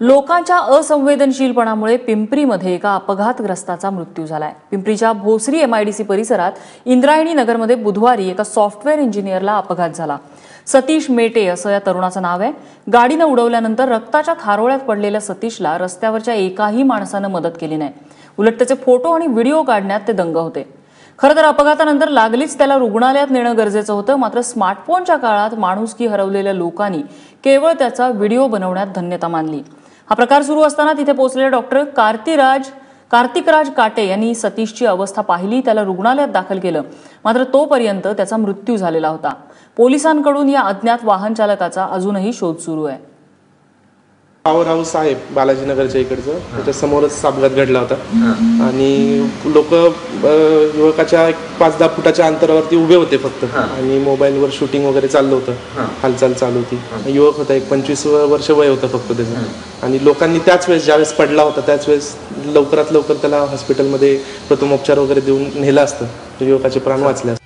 लोकांच्या असंवेदनशीलपणामुळे पिंपरीमध्ये एका अपघातग्रस्ताचा मृत्यू झालाय. पिंपरीच्या भोसरी एमआयडीसी परिसरात इंद्रायणी नगरमध्ये बुधवारी एका सॉफ्टवेअर इंजिनियरला अपघात झाला. सतीश मेटे असं या तरुणाचं नाव आहे. गाडीनं उडवल्यानंतर रक्ताच्या थारोळ्यात पडलेल्या सतीशला रस्त्यावरच्या एकाही माणसानं मदत केली नाही. उलट त्याचे फोटो आणि व्हिडिओ काढण्यात ते दंग होते. खरं तर अपघातानंतर लागलीच त्याला रुग्णालयात नेणं गरजेचं होतं. मात्र स्मार्टफोनच्या काळात माणुसकी हरवलेल्या लोकांनी केवळ त्याचा व्हिडिओ बनवण्यात धन्यता मानली. हा प्रकार सुरू असताना तिथे पोहोचलेले डॉक्टर कार्तिराज कार्तिकराज काटे यांनी सतीशची अवस्था पाहिली त्याला रुग्णालयात दाखल केलं. मात्र तोपर्यंत त्याचा मृत्यू झालेला होता. पोलिसांकडून या अज्ञात वाहन चालकाचा अजूनही शोध सुरू आहे. पॉवर हाऊस आहे बालाजीनगरच्या इकडचं. त्याच्या समोरच अपघात घडला होता. आणि लोक युवकाच्या एक पाच दहा फुटाच्या अंतरावरती उभे होते फक्त. आणि मोबाईलवर शूटिंग वगैरे चाललं होतं. हालचाल चालू होती. युवक होता एक पंचवीस वर्ष वय होतं फक्त त्याचं. आणि लोकांनी त्याच वेळेस ज्यावेळेस पडला होता त्याच वेळेस लवकरात लवकर त्याला हॉस्पिटलमध्ये प्रथमोपचार वगैरे देऊन नेलं असतं. युवकाचे प्राण वाचले असते